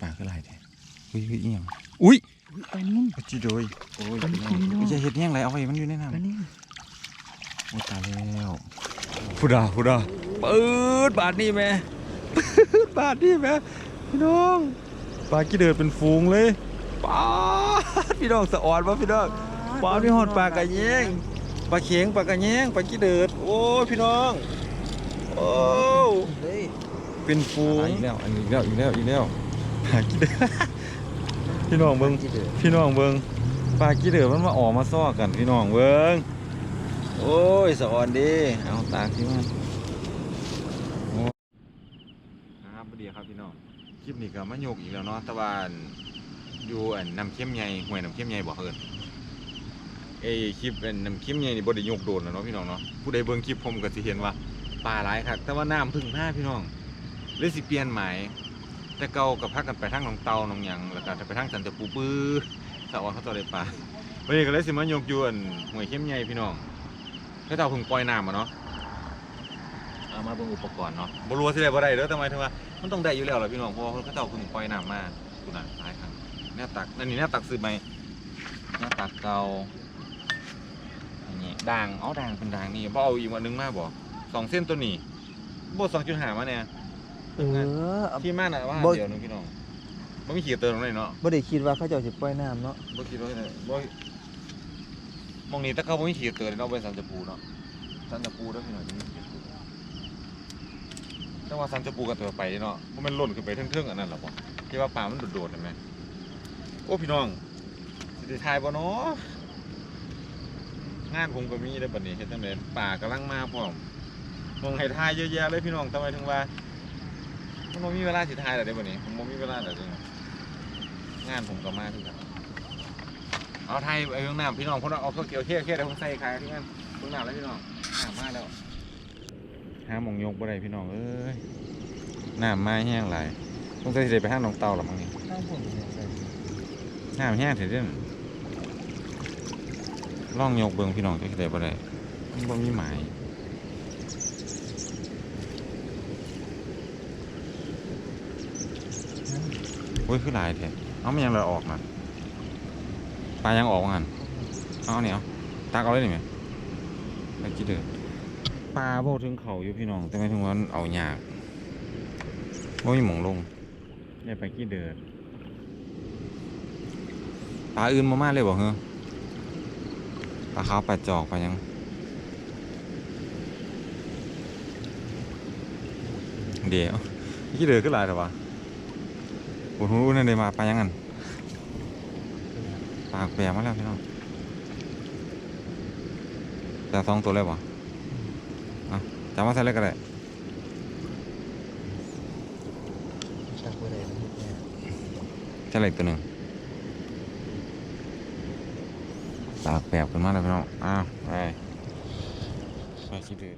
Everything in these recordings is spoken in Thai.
ปลาคือหลายแท้อุ้ยอุ้ยอีหยังอุ้ยปลานิ่มปลาจีโดยโอ้ยปลาพี่น้องจีโดยอย่าเฮ็ดอิหยังไรเอาไว้มันอยู่ในน้ำปลานิ่มโอ้ยตายแล้วพุดาพุดาเปิดบาทนี่แม่บาทนี่แม่พี่น้องปลากี่เดือดเป็นฟูงเลยปลาดพี่น้องสะออนวะพี่น้องปลาพี่หอดปลากระแยงปลาเข็งปลากระแยงปลากี่เดือดโอ้ยพี่น้องโอ้เฮ้ยเป็นฟูงอีกแล้วอันนี้อีกแล้วอีกแล้วอีกแล้ว ปลากี่เดือดพี่น้องเบิ้งจีเดือดพี่น้องเบิ้งปลากี่เดือดมันมาออกมาซ้อกันพี่น้องเบิ้งโอ้ยสะออนดีเอาตากที่มันครับสวัสดีครับพี่น้องคลิปนี้ก็มาโยกอีกแล้วเนาะแตะวันอยู่อันน้ำเข้มใหญ่ห้วยน้ำเข้มใหญ่บ่เฮินเอ้ยคลิปอันน้ำเข้มใหญ่นี่บ่ได้โยกโดนแล้วเนาะพี่น้องเนาะผู้ใดเบิ่งคลิปผมก็สิเห็นว่าปลาหลายคักแต่ว่าน้ำพึ่งพาพี่น้องเลยสิเปลี่ยนหมาย แต่เก่ากับพักกันไปทางหนองเตาหนองหยังแล้วก็จะไปทางสันตะปูปื้อสะออนเขาตัวได้ปลาวันนี้ก็เลยสิมาโยกยู่อันห้วยเข้มใหญ่พี่น้องเขาเจ้าพิ่งปล่อยน้ำมาเนาะเอามาเบิ่งอุปกรณ์เนาะบ่รู้ว่าสิได้บ่ได้เด้อแต่หมายถึงว่ามันต้องได้อยู่แล้วล่ะพี่น้องเพราะว่าเขาเจ้าพิ่งปล่อยน้ำมาคุณน่ะหลายครั้งแนวตักนั่นนี่แนวตักซื้อใหม่แนวตักเก่าอันนี้ด่างเอด่างเป็นด่างนี่บ่เอาอีกวันนึงมาบ่สองเส้นตัวนี้บ่สองจุดห้ามาเนี่ย เออเอาที่มาน่ะว่าบ่เดียวนึงพี่น้องบ่มีขีดเติมตรงไหนเนาะบ่ได้คิดว่าเขาเจ้าสิปล่อยน้ำเนาะบ่คิดว่าเนี่ยบ่มองนี้แต่เขาบ่มีขีดเติมเนาะเป็นสันจะปูเนาะสันจะปูเด้อพี่น้องจะมีขีดเตือนแต่ว่าสันจะปูกันตัวไปเนาะบ่แม่นหล่นขึ้นไปเทิงๆอันนั้นหรอกบ่ที่ว่าป่ามันโดดๆเห็นไหมโอ้พี่น้องสิได้ทายบ่เนาะงานผมก็มีได้อบัดนี้เฮ็ดจังได๋ป่ากำลังมาพร้อมมองให้ทายเยอะแยะเลยพี่น้องทำไมถึงว่า มันบ่มีเวลาสิทายแล้วเด้อบัดนี้ผมบ่มีเวลาแล้วเด้องานผมก็มาคือกันเอาไทยไปเบื้องหน้าพี่น้องคนเอาข้าวเกี่ยวเที่ยวเที่ยวเดี๋ยวผมใส่ขายที่นั่นเบื้องหน้าแล้วพี่น้องน้ำมาแล้วห้ามองยกบ่ได้พี่น้องเอ้ยน้ำมาแห้งหลายต้องใส่สิไปห้างหนองเตาหรอมั้งนี่ข้างผมเนี่ยห้ามแห้งเถิดเด้อล่องยกเบิ่งพี่น้องจะได้บ่ได้มันบ่มีหมาย โอ้ยคือหลายแท้เอามันยังเลยออกนะปลายังออกว่างั้นเอาเนี่ยเอาตักเอาเลยนี่ไหมไปกี่เดือปลาบ่ถึงเขาอยู่พี่น้อง แต่ไม่ถึงว่ามันเอายากบ่มีหมองลงเนี่ยไปกี่เดือนปลาอื่นมามาเลยบอกเหรอปลาขาวปลาจอกปลายังเดี๋ยวกี่เดือนก็หลายแต่ว่า อ้โหนั่นเลยมาปลายังงั้นปลาแปลมาแล้วพี่น้องแต่สองตัวเลยบ่อะจำมาใส่เลยก็ได้ตักบ่ได้มันเฮ็ดแน่ใช่เลยตัวหนึ่งปากแปบขึ้นมาแล้วพี่น้องอ้าวไปไปคิดดู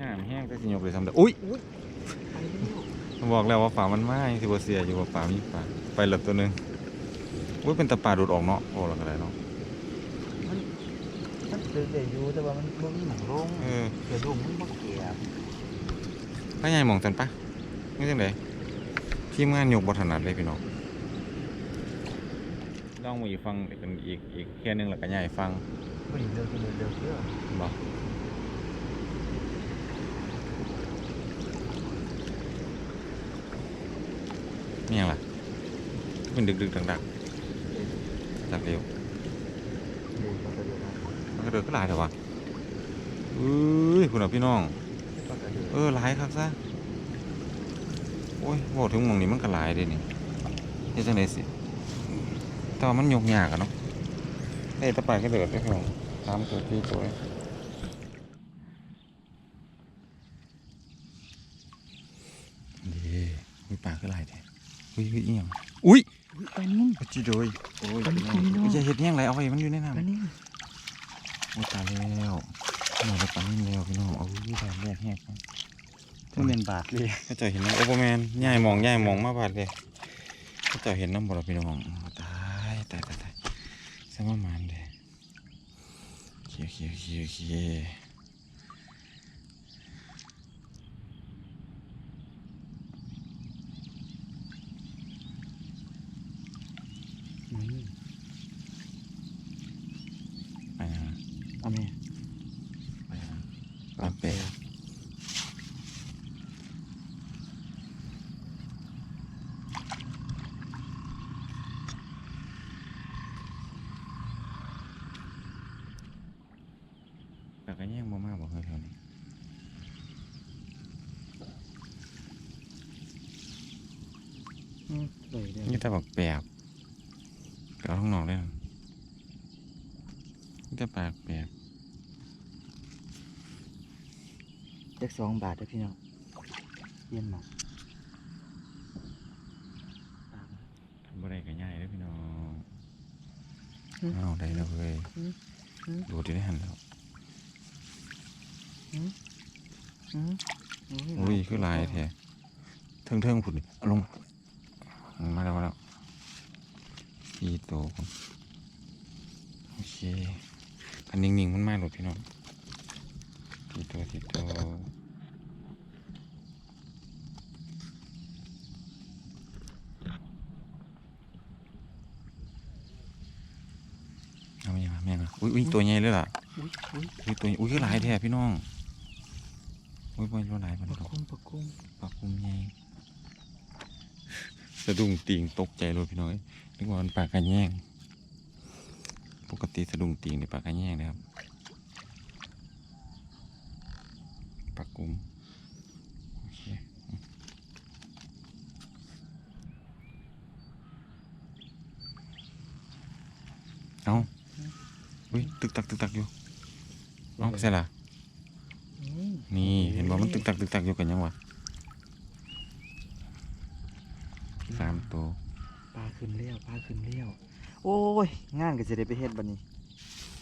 งามแห้งแต่สิยกเลยทำได้อุ้ย บอกแล้วว่าฝามันไหม้สิบ่เสียอยู่ว่าฝามีฝาไปหลบตัวหนึ่งอุ้ยเป็นตะปาดูดออกเนาะโอ้แล้วก็ได้เนาะมันตึกได้อยู่แต่ว่ามันบ่มีหม่องลงเออเดี๋ยวดูมันบ่เกียบพระใหญ่มองจันปะไม่จังไดทีมงานยกบ่ถนัดเลยพี่น้องลองมาอีกฟังอีกอีกอีกแค่นึงแล้วก็ใหญ่ฟังบ่ได้เลิกเลิกเลิกเด้อบอก นี่ยังล่ะมันดึกดึกดังดังจับเร็วมันก็เดี๋ยวนะมันก็เดินก็หลายแต่ว่าเอ้ยคุณอะพี่น้อง เออหลายครับซะโอ้ยบอกถึงมองนี้มันก็หลายเด้นี่เฮ็ดจังไดสิแต่ว่ามันยกยากอะเนาะเอ้ยตะปก็เดือดได้พี่น้องสามตัวสี่ตัวดีมีปลาก็หลายแท้ อุ้ยเอียงอุ้ยปลานิ่มปลาจีโดยโอ้ยปลานิ่น้องมพี่น้องไม่ใช่เฮ็ดอิหยังไรเอาไว้มันอยู่ในน้ำปลานิ่มโอ้ตายแล้วพี่น้องเราปลานิ่มแล้วพี่น้องเอาอยู่แบบแรกแหกมามันเป็นบาทเลยก็จะเห็นนะโอเปอร์แมนย่ายมองย่ายมองมาบาดเลยก็จะเห็นน้ำบ่ล่ะพี่น้องตายตายตายตายสมามานเด้โอเคโอเคโอเคโอเคอืมเลยเดี๋ยว นี่แต่บักแปบไปเอาข้างนอกได้นะนี่แต่ปากแปบเด็กสองบาทเด้อพี่น้องเยี่ยนหมอกตามทำบ่ได้ก็ง่ายเลยพี่น้องอืมเอาได้แล้วเว้ยอืมอืมดูที่ได้หันแล้วอืมอุ้ยคือลายแท้เทิงเทิงๆผุดนี่เอาลง มาแล้วมาแล้วสี่ตัวผมโอเคอันนิ่งๆมันมากหลดพี่น้องสี่ตัวสี่ตัวเอาไม่มาแม่งอะอุ้ยอุ้ยตัวใหญ่เลยล่ะอุ้ยอุ้ยอุ้ยตัวใหญ่อุ้ยคือหลายแท้พี่น้องอุ้ยบ่รู้หลายมันปลาดอกกุ้งปลากุ้งปากคุมใหญ่ สะดุ้งติงตกใจเลยพี่น้อยนึกว่ามันปากกระแยง ปกติสะดุ้งติงในปากกระแยงนะครับปากกุมโอเคเอาอุ้ยตึกตักตึกตักอยู่เอาไปใส่ละนี่เห็นบอกมันตึกตักตึกตักอยู่กันยังวะ สามตัวปลาขึ้นเลี้ยวปลาขึ้นเลี้ยวโอ้ย งานก็จะได้ไปเฮ็ดบัดนี้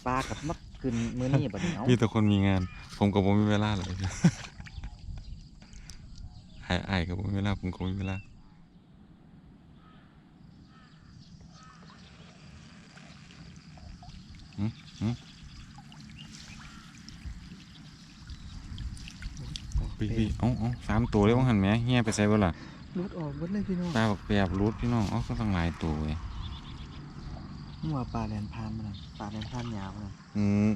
ปลากับมักขึ้นมื้อนี้บัดนี้เอ้ามีแต่คนมีงาน ผมกับผมมีเวลาเลยไอ้ไอ้กับผมมีเวลาผมก็มีเวลาหืมหืมปลาพี่เป็พี่ดเอ้าเอ้าสามตัวเลยว่าหันแหม่เฮียไปใส่เบ่ล่ะ รุดออกเบิดเลยพี่น้องตาบักแปบรูดพี่น้องเอ้าก็ตั้งหลายตัวเว้ยหัวปลาแลนพานมันน่ะปลาแลนพานยาวมันน่ะอืม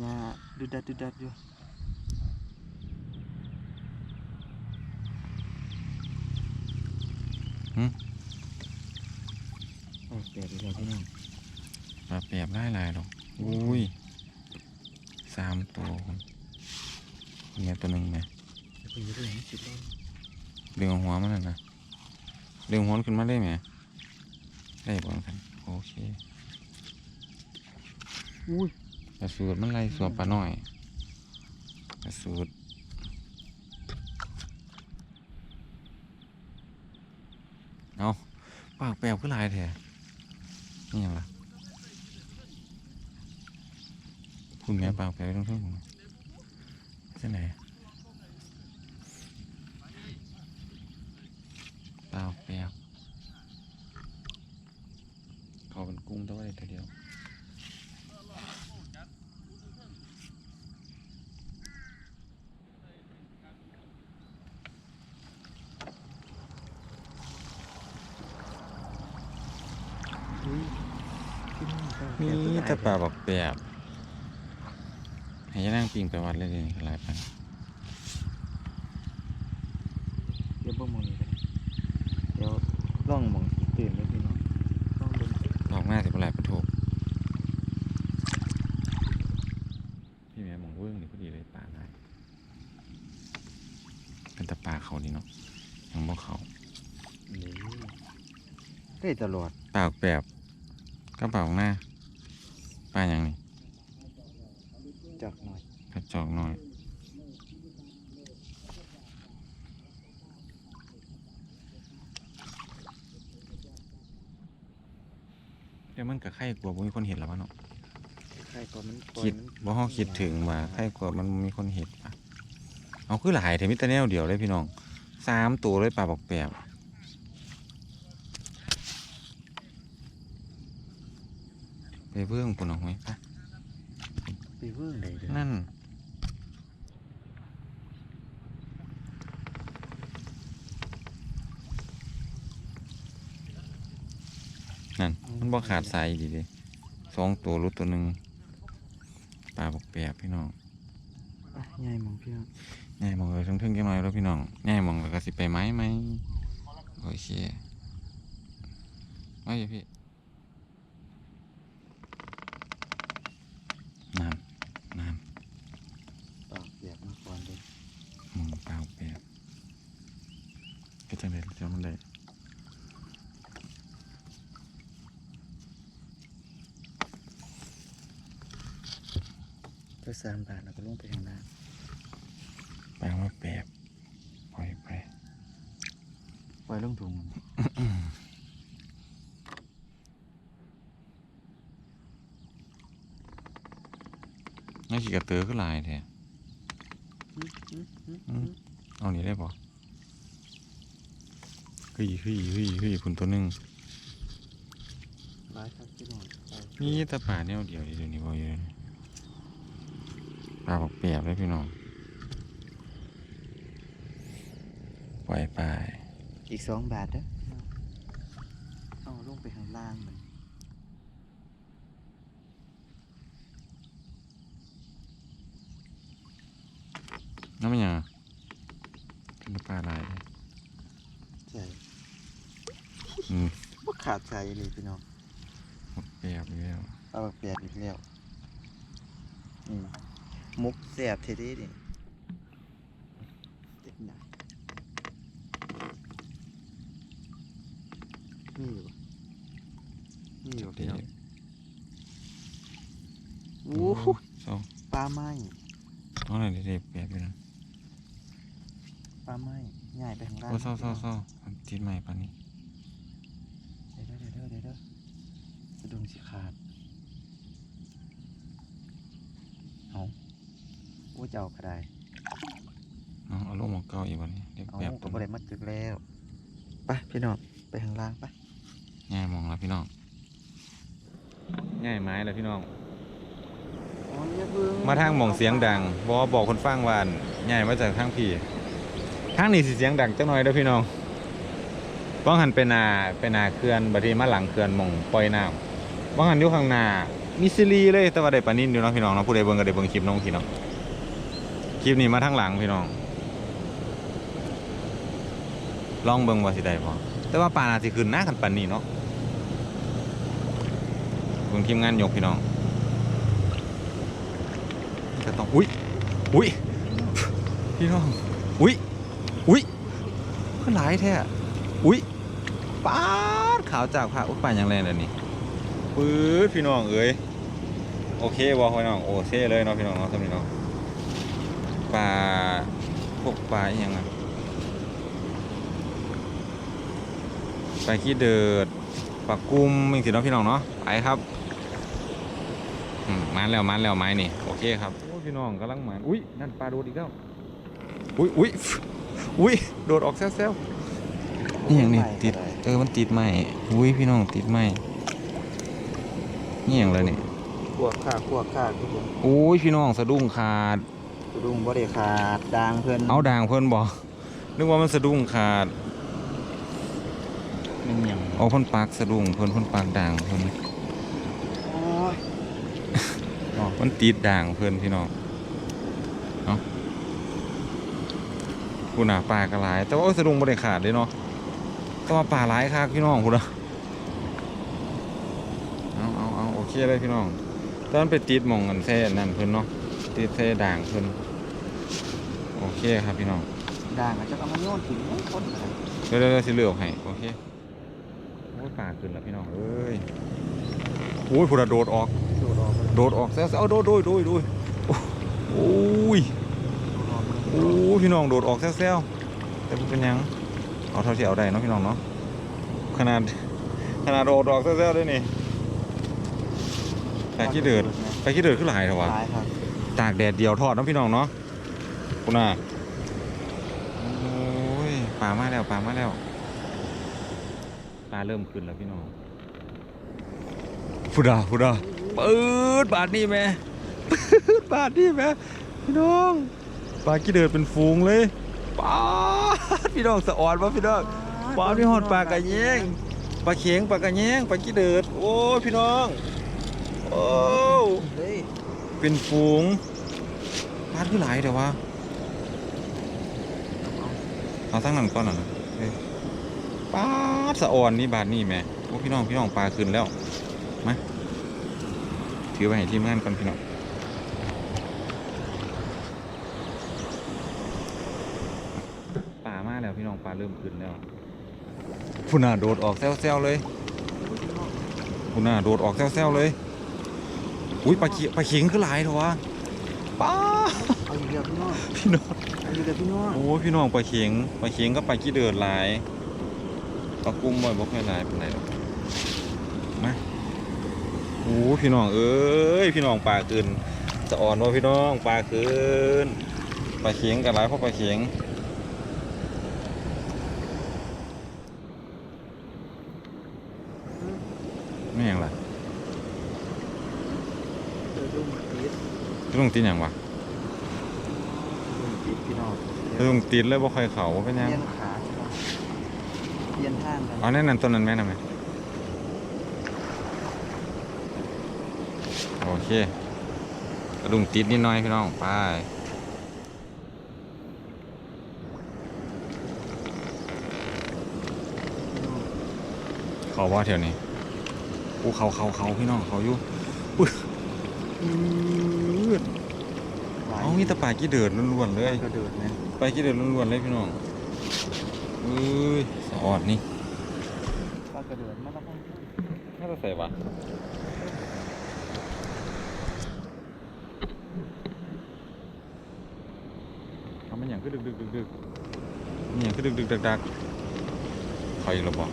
หญ้าดุดดัดดุดดัดอยู่โอ้เปลี่ยนไปแล้วพี่น้องปลาแปบหลายหลายดอกอุ้ยสามตัวเนี่ยตัวหนึ่งไหมไปเรื่อยๆสิบรอบ เรื่องหัวมันน่ะนะเรื่องหัวมันขึ้นมาได้ไหม ได้บ่กันโอเค อุ้ยกระสูดมันไล่สวมปลาน้อยกระสูดเอาปากแปบขึ้นลายแท้นี่ยังล่ะคุณแม่ปากแปบต้องเพิ่มผมใช่ไหนปาก แปบเขาเป็นกุ้งแตัวาได้แต่เดียวอุ้ยพี่น้องปลานี่แปลกแต่ปลาบอกแบบให้ยายนั่งปิงไปวัดเลยนี่หลายปัน เดี๋ยวบ่มองนี่กันเดี๋ยวล่องมองที่ตื่นเลยพี่น้องล่องเบิ่ง ดอกหน้าสิบหลายประโทกพี่แม่มองเวิ้งนี่พอดีเลยปลาได้ เป็นแต่ปลาเขานี่เนาะยังบ่เขานี่ได้ตลอดปลาออกแบบก็ปลาออกหน้าปลาอย่างนี้จักหน่อยกระจอกหน่อยเดี๋ยวมันกับไข่กลัวบ่มีคนเห็นแล้ววะเนาะใครก็มันปล่อยคิดมันว่าเขาคิดถึงว่าใครกว่ามันมีคนเห็นปะ เอาคือหลายแต่มิตรแนวเดียวเลยพี่น้องสามตัวเลยปลาบอกแปบไปเบิ่งปุ่นออกไหมปะไปเบิ่งได้เด้อนั่นนั่นมันบ่ขาดสายดีเลยสองตัวรุดตัวหนึ่งปลาบอกแปบพี่น้องอะยายมองพี่น้อง ง่ายมองเลยทั้งๆแค่น้อแล้วพี่น้องง่ายมองเลยกระสิไปไหมไหมโอเคไม่ใช่พี่น้ำน้ำปากเปียกมากกว่าเลยมึงเปล่าเปียกก็จะเด็ดจะมันเด็ดตัวสามบาทเราก็ลงไปทางน้า งแปลว่าแปบปล่อยไปปล่อยลงถุงน่าขี่กระเตือขึ้นลายแท้เอานี้ได้ปะเฮ้ยเฮ้ยเฮ้ยเฮ้ยคุณตัวหนึงร้ายครับพี่น้องไปมีแต่ป่าแนวเดียวเดี๋ยวนี้บ่อยู่เลยป่าบอกแปบเลยพี่น้อง ปล่อยไป อีกสองบาทเด้อเอาลงไปข้างล่างมันน้ำมันหยังเป็นปลาลายเลยใช่อืมว่าขาดใจเลยพี่น้องหมดแปบอยู่แล้วเอาแบบเปลี่ยนอีกแล้วนี่มุกแสบเทเด้ดิเด็กหนา นี่อยู่นี่อยู่พี่น้องโอ้โหเศร้าปลาไหม้เอาหน่อยเด็กๆแปบอยู่นะปลาไหม้ง่ายไปข้างล่างโอ้เศร้าเศร้าเศร้าติดใหม่ปานนี้เดี๋ยวเดี๋ยวเดี๋ยวเดี๋ยวเดี๋ยวสะดุ้งสิขาดเอาโอ้เจ้าก็ได้เอาเอาลงหมอกเก่าอีกวันนี้เด็กเอาแปบก็ตัวบ่ได้มาตึกแล้วไปพี่น้องไปข้างล่างไป ง่ายมองแล้วพี่น้องง่ายไม้แล้วพี่น้องอ๋อเนี่ยเพิ่งมาทางหมองเสียงดังบอบอกคนฟังว่าง่ายมาจากทางพี่ทางนี้สิเสียงดังจังหน่อยเด้อพี่น้องบ้องหันไปนาไปนาเขื่อนบัดนี้มาหลังเขื่อนหมองปล่อยน้ำบ้องหันอยู่ข้างหน้ามิสซิลีเลยแต่ว่าได้ปลานิ่นอยู่เนาะพี่น้องเนาะผู้ใดเบิ่งก็ได้เบิ่งคลิปน้องพี่น้องคลิปนี้มาทางหลังพี่น้องลองเบิ่งว่าสิได้บ่ แต่ว่าปลาน่าสิขึ้นหน้ากันปานนี้เนาะเบิ่งทีมงานยกพี่น้องก็ต้องอุ้ยอุ้ยพี่น้องอุ้ยอุ้ยก็หลายแท้อุ้ยป๊าดขาวจากผ้าอุ้ยปลาอย่างแรงเดี๋ยวนี้ปื๊ดพี่น้องเอ้ยโอเคบ่พี่น้องโอเคเลยเนาะพี่น้องเนาะสำหรับเนาะปลาพวกปลาอหยังไง ไปขี้เดิดปากกุ้มมึงสิเนาะพี่น้องเนาะไปครับอืมมันแล้วมันแล้วไม้นี่โอเคครับโอ้ยพี่น้องกำลังหมันอุ้ยนั่นปลาโดดอีกแล้วอุ้ยอุ้ยอุ้ยโดดออกแซวๆนี่อย่างนี้ติดเออมันติดไหมอุ้ยพี่น้องติดไหมนี่อย่างไรนี่ขวบขาดขวบขาดทุกคนอุ้ยพี่น้องสะดุ้งขาดสะดุ้งบ่ได้ขาดดางเพื่อนเอาด่างเพิ่นบอกนึกว่ามันสะดุ้งขาด มันหยังเอาเพิ่นปากสะดุ้งเพิ่นเพิ่นปากด่างเพิ่นโอ้ยมันติดด่างเพื่อนพี่น้องเนาะกูน่ะปลากระหลายแต่ว่าโอ้ยสะดุ้งบ่ได้ขาดเลยเนาะแต่ว่าปลาหลายคักพี่น้องกูนะเอาเอาเอาโอเคเลยพี่น้องตอนนนไปติดหมองกันแท่นั่นเพิ่นเนาะติดแท่ด่างเพิ่นโอเคครับพี่น้องดางอาจจะเอามาโยนถึงไม่คนเลยเดี๋ยวเดี๋ยวเดี๋ยวสิเลือกให้โอเค โอ้ยปลาขึ้นแล้วพี่น้องเอ้ยโอ้ยพูดอะโดดออกดูดออกไปโดดออกแซวๆเอาโดดโดดโดดโดดโอ้ยโอ้พี่น้องโดดออกแซวๆแต่บ่เป็นหยังเอาเท่าที่เอาได้เนาะพี่น้องเนาะขนาดขนาดโดดออกแซวๆด้วยนี่ไปขี้เดือดไปขี้เดือดขึ้นหลายเถอะวะหลายครับตากแดดเดียวทอดเนาะพี่น้องเนาะคุณน่ะโอ้ยปลามาแล้วปลามาแล้วปลาเริ่มขึ้นแล้วพี่น้องพุดาพุดาปืดบาทนี่แม่ปืดบาทนี่แม่พี่น้องปลาขี้เดือดเป็นฝูงเลยปลาดพี่น้องสะออนวะพี่น้องปลาพี่หอดปลากระแยงปลาเข็งปลากระแยงปลาขี้เดือดโอ้ยพี่น้องโอ้เฮ้ยเป็นฝูงปลาที่หลายแต่ว่าเอาทั้งนั้นก่อนน่ะนะเฮ้ย ปลาดสะออนนี่บาทนี่แหม่โอ้พี่น้องพี่น้องปลาขึ้นแล้วมาถือไปให้ทีมงานก่อนพี่น้องปลามาแล้วพี่น้องปลาเริ่มขึ้นแล้วพุ่นน่ะโดดออกแซวๆเลยพุ่นน่ะโดดออกแซวๆเลยอุ้ยปลาเขีปลาเข็งคือหลายเถอะวะป้าเอาอีกแล้วพี่น้องพี่น้องเอาอีกแล้วพี่น้องโอ้พี่น้องปลาเข็งปลาเข็งก็ปลาขี้เดือดหลาย ปลากุ้มบ่อยบ่ค่อยหลายเป็นไรหรอกมาโอ้พี่น้องเอ้ยพี่น้องปลาคืนจะอ่อนว่าพี่น้องปลาคืนปลาเข็งกับหลายเพราะปลาเข็งไม่หยังล่ะเดี๋ยวดูหมดติดจะลงตีนหยังวะดูติดพี่น้องจะลงตีนเลยบ่ค่อยเขาเป็นหยังเปลี่ยนขาพี่น้อง เปลี่ยนท่านกันเอาแน่นอนต้นนั้นแม่นำไหมโอเคกระดุมติดนิดหน่อยพี่น้องไปเขาว่าแถวนี้อู้เขาเขาเขาพี่น้องเขาอยู่อุ้ยอื้อหลายเอามีแตะปลากี้เดือดล้วนๆเลยกระเดิดนะปลากี้เดือดล้วนๆเลยพี่น้องเอ้ยสะออดนี่ ปลากระเดิดมาแล้วกัน น่าจะ ใส่ปะทำมันอย่างคือดึกดึกดึกดึกมันอย่างคือดึกดึกดักดักคอยอีกแล้วบอก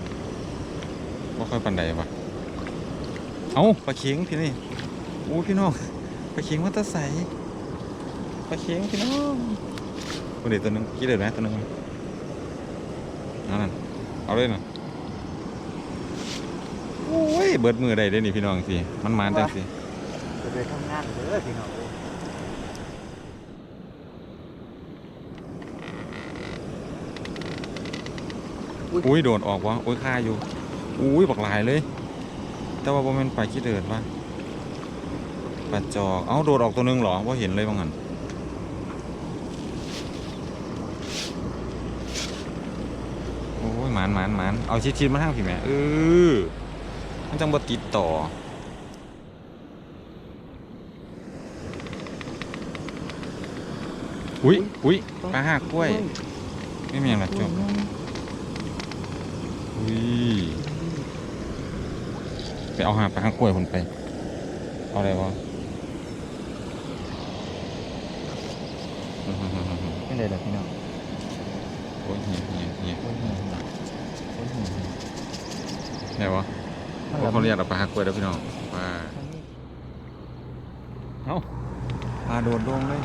ว่าค่อยปันใดปะเอาปลาเค็งพี่นี่โอ้พี่น้องปลาเค็งมันตะใสปลาเค็งพี่น้องคนเด็กตัวหนึงกี่เดือดนะตัวหนึงนั่นนั่นเอาเลยนะ โอ้ยเบิดมือได้เด้นี่พี่น้องสิมันมาจังสิจะไปทำงานเด้อพี่น้องเอ้ยอุ้ยโดดออกวะอุ้ยคาอยู่อุ้ยบักหลายเลย แต่ว่าบ่แม่นไปขี้เดินวะปัดจอกเอ้าโดดออกตัวหนึงเหรอว่าเห็นเลยบางหันโอ้ยหมานหมานหมานเอาชิดๆมาทางพี่แม่เออ มันจังบ่ติดต่อ อุ้ยอุ้ยปลาหักกล้วย ไม่มีอะไรจบอุ้ยไปเอาหาปลาหากล้วยคนไป เอาอะไรวะไม่เลยเหรอพี่น้องโอ้ยเฮียเฮียเฮียโอ้ยเหี้ยโอ้ยเหี้ยไหนวะ มันเขาละเขาเรียกเราปลาหากล้วยแล้วพี่น้องปลาเอ้าปลาโดดลงเลย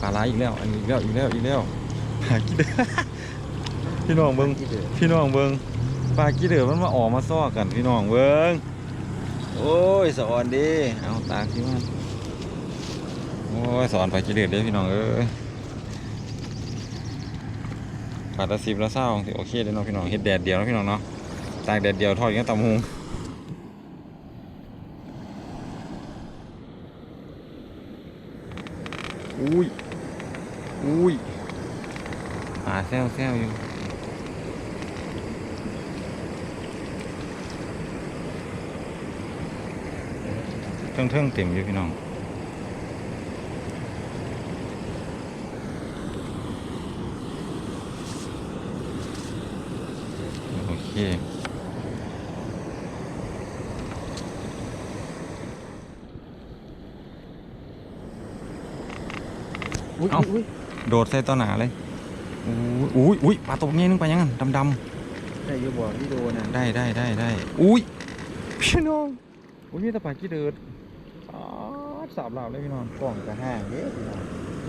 ปลาลายอีกแล้ว อันนี้อีกแล้วอีกแล้วอีกแล้วปลากี้เดือพี่น้องเบิ้งที่เดือดพี่น้องเบิงปลากี้เดือมันมาออกมาซ้อกันพี่น้องเบิงโอ้ยสอนดีเอาตากที่มันโอ้ยสอนปลากี้เดือดเด้พี่น้องเอ้ยปลาตะสิบแล้วเศร้าสิโอเคเด้อเนาะพี่น้องเฮ็ดแดดเดียวเนาะพี่น้องเนาะ ตากแดดเดียวทอดกันตำหุงอุ้ยอุ้ยปลาแซวแซวอยู่เทิงเทิงๆเต็มอยู่พี่น้องโอเค อุ้ย เอ้า อุ้ย โดดใส่ต่อหนาเลยอุ้ยอุ้ยอุ้ยปลาตกเงี้ยนึงไปยังดำดำได้อยูบ่วิดีโอน่ะๆได้ได้ได้ได้อุ้ยพี่น้องอุ้ยมีแต่ปลากี้เดิดอ๋อสาบหลาบเลยพี่น้องกล่องกระห้างเด้พี่น้อง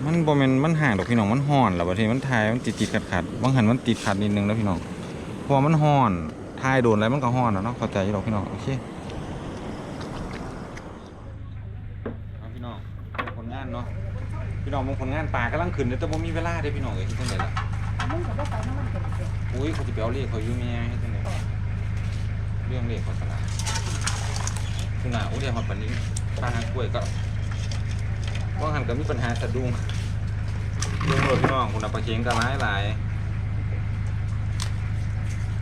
มันบ่แม่นมันห่างดอกพี่น้องมันห่อนแล้วบางทีมันทายมันติดติดขัดขัดๆบางหันมันติดขัดนิดนึงแล้วพี่น้องเพราะว่ามันห่อนทายโดนอะไรมันก็ห่อนอะเนาะเข้าใจอยู่ดอกพี่น้องโอเคเอาพี่น้องผลงานเนาะ พี่น้องมงผลงานป่ากำลังขึ้นเด้อแต่บ่มีเวลาเด้อพี่น้องเอ้ยที่จังไดล่ะมึงก็บ่ไปน้ำมันกันเด้ออุ้ยเขาสิไปเอาเลขเขาอยู่แม่ให้จังไดเรื่องเลขเขาสลาคือหน้าอุ้ยเดี๋ยวฮอดปานนี้ปลาหางกล้วยก็ว่าหันก็มีปัญหาสะดุ้งเรื่องรถพี่น้องคุณเอาปลาเค็งก็หลายหลาย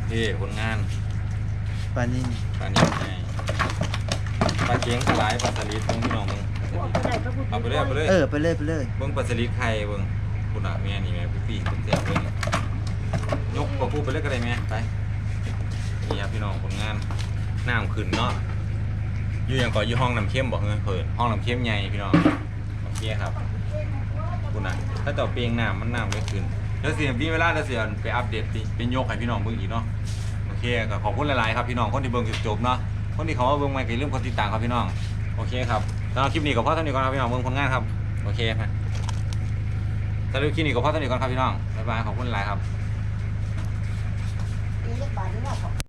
เฮ้ผลงานปลานิ่งปลานี้ไงปลาเค็งก็หลายปลาสลิดเบิ่งพี่น้องมึง บ่ได้พระพุทธเอาไปเลยเอาไปเลยเออไปเลยไปเลยเบิ่งปลาสลิดไข่เบิ่งคุณอะแม่นี่แม่พี่ปีคุณแซ่บเบิ่งยกปลาพูไปเลยก็ได้แม่ไปนี่ครับพี่น้องผลงานน้ำขึ้นเนาะอยู่อย่างก่อนอยู่ห้องน้ำเข้มบอกเงินเพิ่นห้องน้ำเข้มใหญ่พี่น้องโอเคครับคุณน่ะถ้าต่อเปียงน้ำมันน้ำไม่ขึ้นเดี๋ยวเสียมีเวลาเดี๋ยวเสียไปอัปเดตไปเป็นยกให้พี่น้องเบิ่งอีกเนาะโอเคก็ขอบคุณหลายๆครับพี่น้องคนที่เบิ่งจนจบเนาะคนที่เขามาเบิ่งใหม่ก็อย่าลืมกดติดตามครับพี่น้องโอเคครับ สำหรับคลิปนี้ก็พอเท่านี้ก่อนครับพี่น้องเมืองผลงานครับ โอเคครับสำหรับคลิปนี้ก็พอเท่านี้ก่อนครับพี่น้องบ๊ายบายขอบคุณหลายครับเรียกบาทนี่ว่า